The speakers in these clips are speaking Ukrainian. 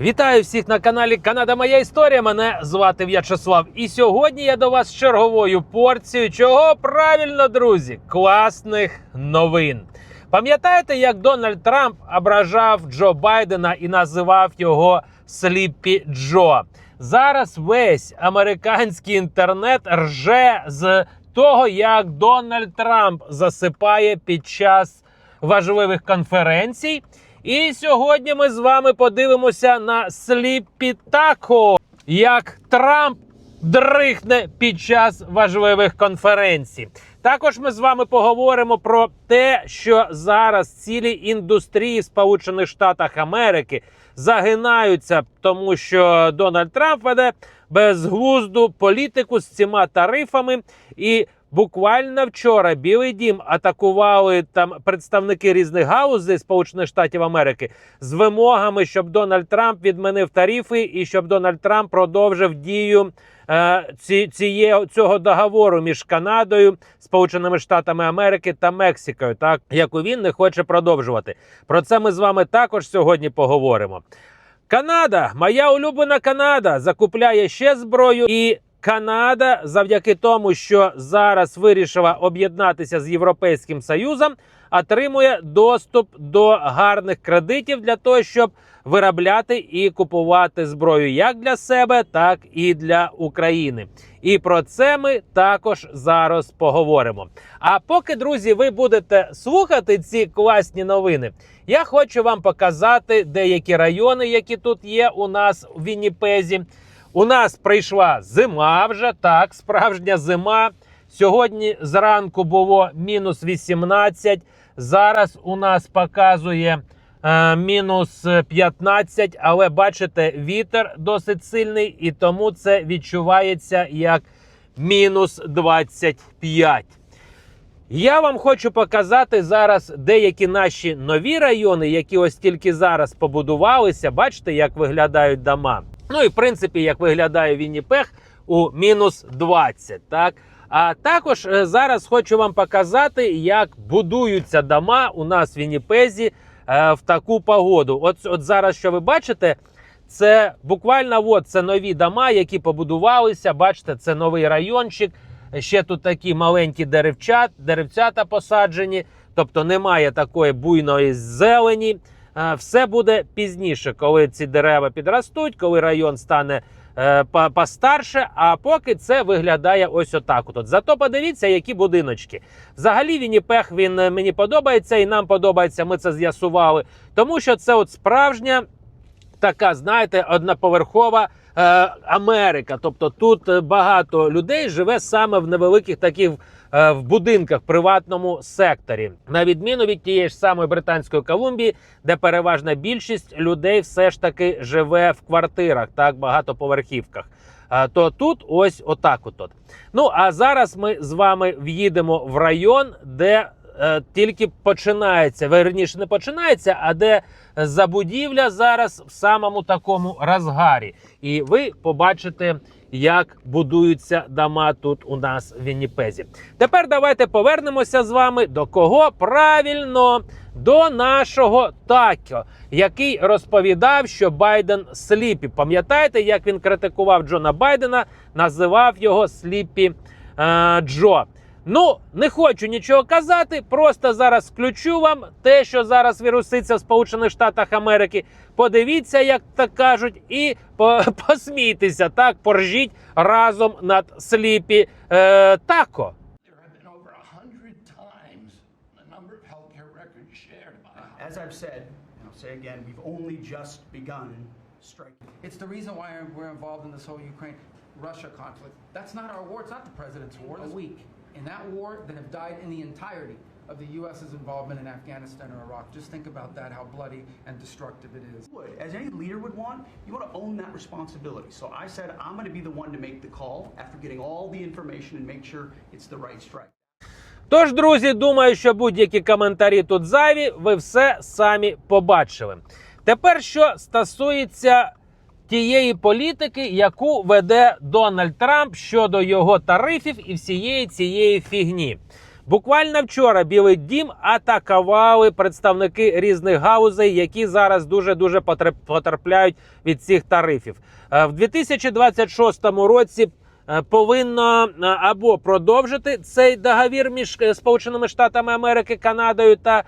Вітаю всіх на каналі Канада Моя Історія. Мене звати В'ячеслав. І сьогодні я до вас з черговою порцією. Чого правильно, друзі? Класних новин. Пам'ятаєте, як Дональд Трамп ображав Джо Байдена і називав його Сліппі Джо? Зараз весь американський інтернет рже з того, як Дональд Трамп засипає під час важливих конференцій. І сьогодні ми з вами подивимося на Сліппі Тако, як Трамп дрихне під час важливих конференцій. Також ми з вами поговоримо про те, що зараз цілі індустрії Сполучених Штатів Америки загинаються, тому що Дональд Трамп веде безглузду політику з цими тарифами і. Буквально вчора Білий Дім атакували там представники різних галузей Сполучених Штатів Америки з вимогами, щоб Дональд Трамп відмінив тарифи і щоб Дональд Трамп продовжив дію е, ці, цієї цього договору між Канадою, Сполученими Штатами Америки та Мексикою, так яку він не хоче продовжувати. Про це ми з вами також сьогодні поговоримо. Канада, моя улюблена Канада, закупляє ще зброю і. Канада, завдяки тому, що зараз вирішила об'єднатися з Європейським Союзом, отримує доступ до гарних кредитів для того, щоб виробляти і купувати зброю як для себе, так і для України. І про це ми також зараз поговоримо. А поки, друзі, ви будете слухати ці класні новини, я хочу вам показати деякі райони, які тут є у нас в Вінніпезі. У нас прийшла зима вже так, справжня зима. Сьогодні зранку було мінус 18. Зараз у нас показує е, мінус 15, але бачите, вітер досить сильний, і тому це відчувається як мінус 25. Я вам хочу показати зараз деякі наші нові райони, які ось тільки зараз побудувалися. Бачите, як виглядають дома. Ну і в принципі, як виглядає Вінніпех у мінус 20. Так? А також е, зараз хочу вам показати, як будуються дома у нас в Вінніпезі е, в таку погоду. От, от зараз, що ви бачите, це буквально от, це нові дома, які побудувалися. Бачите, це новий райончик. Ще тут такі маленькі деревчат, деревцята посаджені, тобто немає такої буйної зелені. Все буде пізніше, коли ці дерева підростуть, коли район стане е, постарше. А поки це виглядає ось отак. От. Зато подивіться, які будиночки. Взагалі, Вінніпех він е, мені подобається, і нам подобається. Ми це з'ясували, тому що це от справжня така, знаєте, одноповерхова Америка. Тобто тут е, багато людей живе саме в невеликих таких е, в будинках приватному секторі, на відміну від тієї ж самої Британської Колумбії, де переважна більшість людей все ж таки живе в квартирах, так багатоповерхівках. То тут ось отак. От. Ну а зараз ми з вами в'їдемо в район, де е, тільки починається, верніше не починається, а де забудівля зараз в самому такому розгарі. І ви побачите, як будуються дома тут у нас в Вінніпезі. Тепер давайте повернемося з вами до кого правильно. До нашого Такьо, який розповідав, що Байден сліпі. Пам'ятаєте, як він критикував Джона Байдена, називав його сліпі е, Джо. Ну, не хочу нічого казати. Просто зараз включу вам те, що зараз віруситься в Сполучених Штатах Америки. Подивіться, як так кажуть, і по- посмійтеся, так, поржіть разом над сліпі е, тако. As I've said, and I'll say again, we've only just begun striking. It's the reason why we're involved in this whole Ukraine Russia conflict. That's not our war. It's not the president's war. A week. In that war that have died in the entirety of the U.S.'s involvement in Afghanistan or Iraq. Just think about that, how bloody and destructive it is. Would, as any leader would want, you want to own that responsibility. So I said I'm going to be the one to make the call after getting all the information and make sure it's the right strike. Тож, друзі, думаю, що будь-які коментарі тут зайві, ви все самі побачили. Тепер, що стосується тієї політики, яку веде Дональд Трамп щодо його тарифів і всієї цієї фігні. Буквально вчора Білий Дім атакували представники різних гаузей, які зараз дуже дуже потерпляють від цих тарифів. Е, В 2026 році е, повинно е, або продовжити цей договір між Сполученими Штатами Америки, Канадою та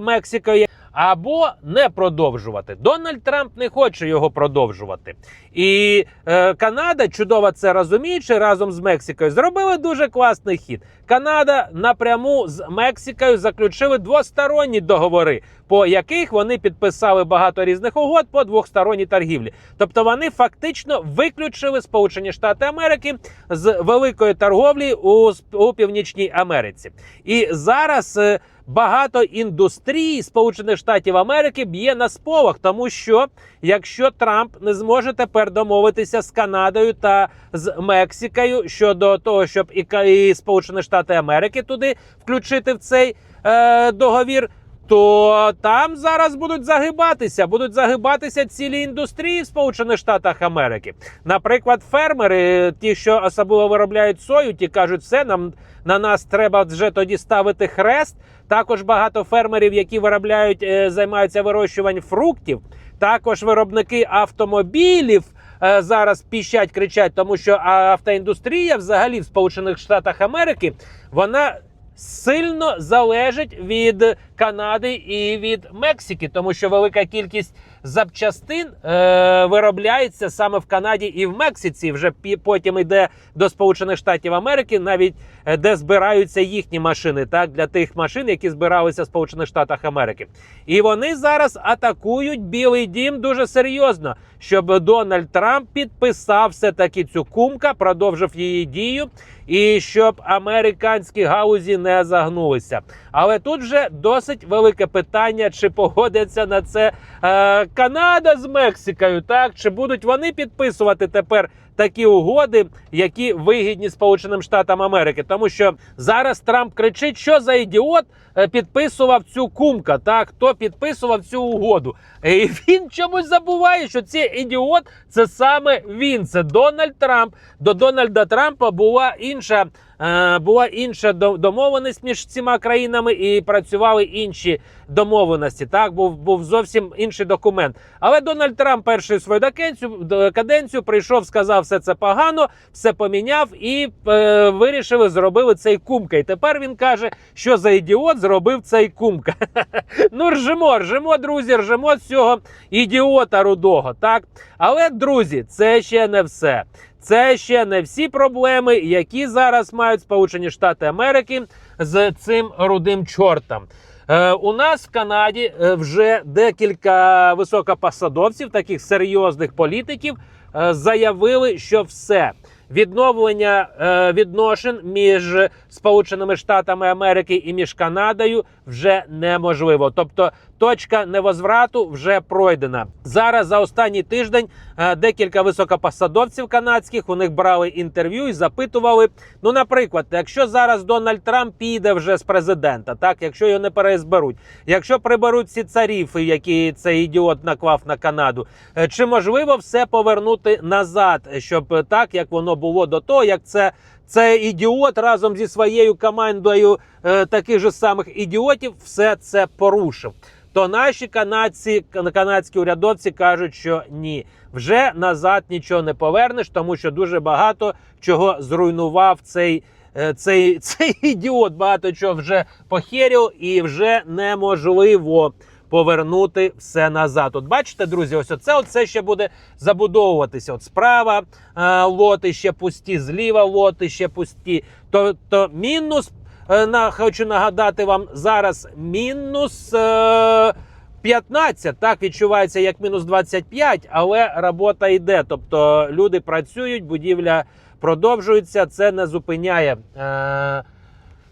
Мексикою. Або не продовжувати. Дональд Трамп не хоче його продовжувати. І е, Канада, чудово це розуміючи, разом з Мексикою зробили дуже класний хід. Канада напряму з Мексикою заключили двосторонні договори, по яких вони підписали багато різних угод по двосторонній торгівлі. Тобто вони фактично виключили Сполучені Штати Америки з великої торговлі у, у Північній Америці. І зараз. е, Багато індустрій Сполучених Штатів Америки б'є на сполох, тому що якщо Трамп не зможе тепер домовитися з Канадою та з Мексикою щодо того, щоб і Сполучені Штати Америки туди включити в цей е, договір. То там зараз будуть загибатися, будуть загибатися цілі індустрії в Сполучених Штатах Америки. Наприклад, фермери, ті, що особливо виробляють сою, ті кажуть, все нам на нас треба вже тоді ставити хрест. Також багато фермерів, які виробляють, е, займаються вирощуванням фруктів. Також виробники автомобілів е, зараз піщать, кричать, тому що автоіндустрія взагалі в Сполучених Штатах Америки вона сильно залежить від Канади і від Мексики, тому що велика кількість запчастин е, виробляється саме в Канаді і в Мексиці. Вже потім йде до Сполучених Штатів Америки, навіть де збираються їхні машини, так для тих машин, які збиралися в Сполучених Штатах Америки. І вони зараз атакують Білий Дім дуже серйозно, щоб Дональд Трамп підписав все таки цю кумка, продовжив її дію, і щоб американські гаузі не загнулися. Але тут вже досить велике питання, чи погодиться на це е, Канада з Мексикою, так чи будуть вони підписувати тепер такі угоди, які вигідні Сполученим Штатам Америки, тому що зараз Трамп кричить, що за ідіот е, підписував цю кумка, так хто підписував цю угоду. І він чомусь забуває, що цей ідіот це саме він. Це Дональд Трамп. До Дональда Трампа була інша. Е, Була інша до- домовленість між цими країнами і працювали інші домовленості. Так був був зовсім інший документ. Але Дональд Трамп першу свою докенцію, каденцію прийшов, сказав, все це погано, все поміняв і е, вирішили зробили цей кумка. І тепер він каже, що за ідіот зробив цей кумка. ну ржемо, ржемо, друзі, ржемо з цього ідіота рудого. Так, але друзі, це ще не все. Це ще не всі проблеми, які зараз мають Сполучені Штати Америки з цим рудим чортом. Е, у нас в Канаді е, вже декілька високопосадовців, таких серйозних політиків, е, заявили, що все. Відновлення е, відношень між Сполученими Штатами Америки і між Канадою вже неможливо. Тобто точка невозврату вже пройдена. Зараз за останній тиждень е, декілька високопосадовців канадських у них брали інтерв'ю і запитували. Ну, наприклад, якщо зараз Дональд Трамп піде вже з президента, так якщо його не перезберуть, якщо приберуть ці царіфи, які цей ідіот наклав на Канаду, е, чи можливо все повернути назад, щоб так як воно було до того, як це. Цей ідіот разом зі своєю командою е, таких же самих ідіотів все це порушив. То наші канадці, кан- канадські урядовці кажуть, що ні, вже назад нічого не повернеш, тому що дуже багато чого зруйнував цей. е, Цей, цей ідіот багато чого вже похерів, і вже неможливо повернути все назад. От бачите, друзі, ось оце оце ще буде забудовуватися. От справа е, лоти ще пусті, зліва лоти ще пусті. То, то мінус, е, на, хочу нагадати вам зараз, мінус. Е, 15, так відчувається як мінус 25, але робота йде. Тобто люди працюють, будівля продовжується. Це не зупиняє, е,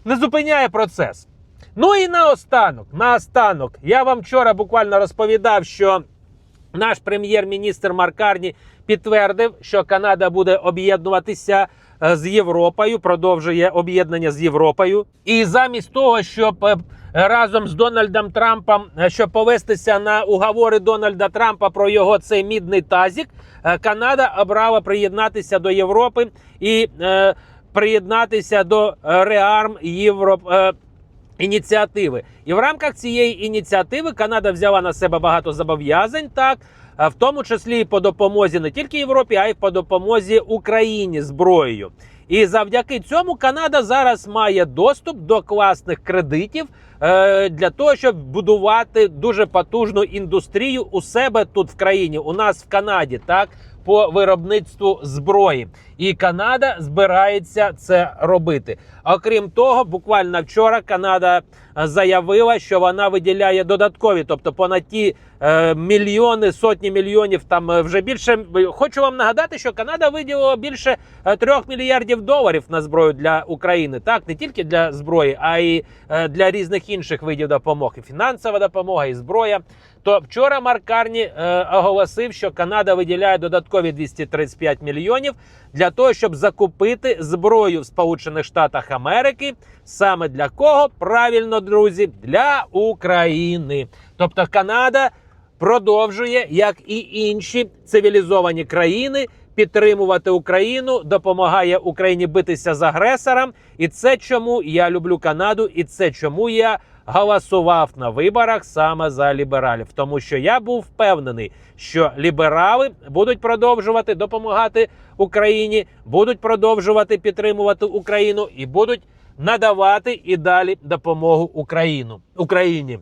не зупиняє процес. Ну і наостанок, наостанок, я вам вчора буквально розповідав, що наш прем'єр-міністр Маркарні підтвердив, що Канада буде об'єднуватися е, з Європою, продовжує об'єднання з Європою. І замість того, щоб е, разом з Дональдом Трампом, е, щоб повестися на уговори Дональда Трампа про його цей мідний тазік, Канада обрала приєднатися до Європи і. приєднатися до реарм Європ. Ініціативи. І в рамках цієї ініціативи Канада взяла на себе багато зобов'язань, так е, в тому числі і по допомозі не тільки Європі, а й по допомозі Україні зброєю. І завдяки цьому Канада зараз має доступ до класних кредитів е, для того, щоб будувати дуже потужну індустрію у себе тут в країні, у нас в Канаді, так по виробництву зброї. І Канада збирається це робити. Окрім того, буквально вчора Канада заявила, що вона виділяє додаткові, тобто понад ті е, мільйони, сотні мільйонів. Там е, вже більше хочу вам нагадати, що Канада виділила більше е, трьох мільярдів доларів на зброю для України. Так не тільки для зброї, а й е, для різних інших видів допомоги. Фінансова допомога, і зброя. То вчора Марк Карні е, оголосив, що Канада виділяє додаткові 235 мільйонів для того, щоб закупити зброю в Сполучених Штатах Америки. Саме для кого? Правильно, друзі, для України. Тобто Канада продовжує, як і інші цивілізовані країни, підтримувати Україну, допомагає Україні битися з агресором. І це чому я люблю Канаду, і це чому я голосував на виборах саме за лібералів, тому що я був впевнений, що ліберали будуть продовжувати допомагати Україні, будуть продовжувати підтримувати Україну і будуть надавати і далі допомогу Україну Україні.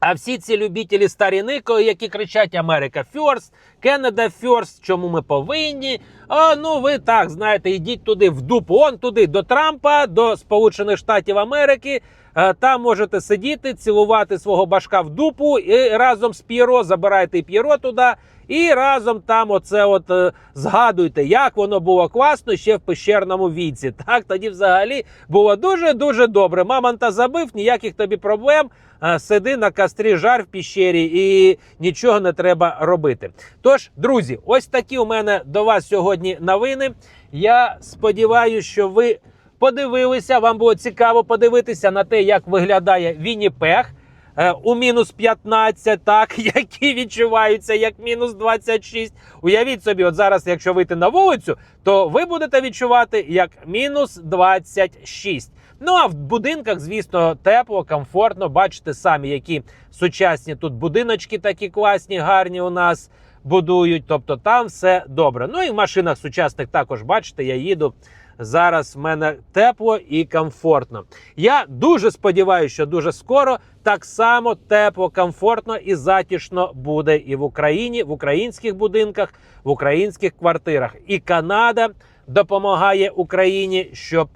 А всі ці любителі старіни, які кричать Америка фьорст, Кенеда Фьорст. чому ми повинні? А ну ви так знаєте, йдіть туди в дупу, он туди до Трампа, до Сполучених Штатів Америки. Е, Там можете сидіти, цілувати свого башка в дупу і разом з П'єро забирайте П'єро туди. І разом там оце от е, згадуйте, як воно було класно ще в пещерному віці. Так тоді взагалі було дуже дуже добре. Мамонта забив, ніяких тобі проблем. Е, Сиди на кострі жар в піщері і нічого не треба робити. Тож, друзі, ось такі у мене до вас сьогодні новини. Я сподіваюся, що ви подивилися. Вам було цікаво подивитися на те, як виглядає Вінніпех е, у мінус 15, так, які відчуваються як мінус 26. Уявіть собі, от зараз, якщо вийти на вулицю, то ви будете відчувати як мінус 26. Ну а в будинках, звісно, тепло, комфортно. Бачите самі, які сучасні тут будиночки такі класні, гарні у нас будують. Тобто там все добре. Ну і в машинах сучасних також бачите, я їду. Зараз в мене тепло і комфортно. Я дуже сподіваюся, що дуже скоро так само тепло, комфортно і затішно буде і в Україні, в українських будинках, в українських квартирах. І Канада допомагає Україні, щоб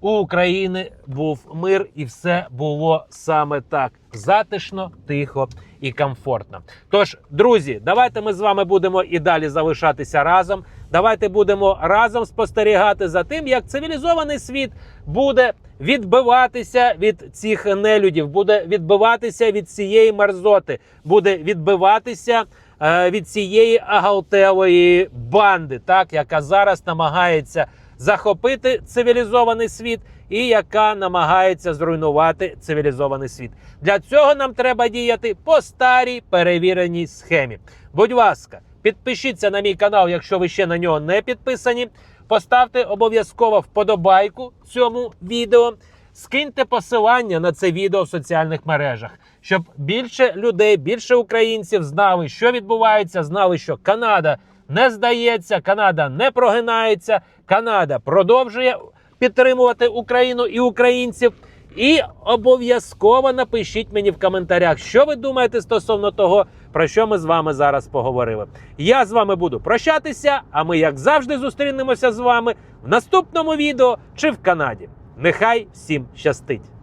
у України був мир і все було саме так затишно, тихо і комфортно. Тож, друзі, давайте ми з вами будемо і далі залишатися разом. Давайте будемо разом спостерігати за тим, як цивілізований світ буде відбиватися від цих нелюдів, буде відбиватися від цієї мерзоти, буде відбиватися е, від цієї агалтелої банди, так яка зараз намагається захопити цивілізований світ і яка намагається зруйнувати цивілізований світ. Для цього нам треба діяти по старій перевіреній схемі. Будь ласка, підпишіться на мій канал, якщо ви ще на нього не підписані. Поставте обов'язково вподобайку цьому відео. Скиньте посилання на це відео в соціальних мережах, щоб більше людей, більше українців знали, що відбувається, знали, що Канада не здається, Канада не прогинається, Канада продовжує підтримувати Україну і українців. І обов'язково напишіть мені в коментарях, що ви думаєте стосовно того, про що ми з вами зараз поговорили. Я з вами буду прощатися, а ми, як завжди, зустрінемося з вами в наступному відео чи в Канаді. Нехай всім щастить!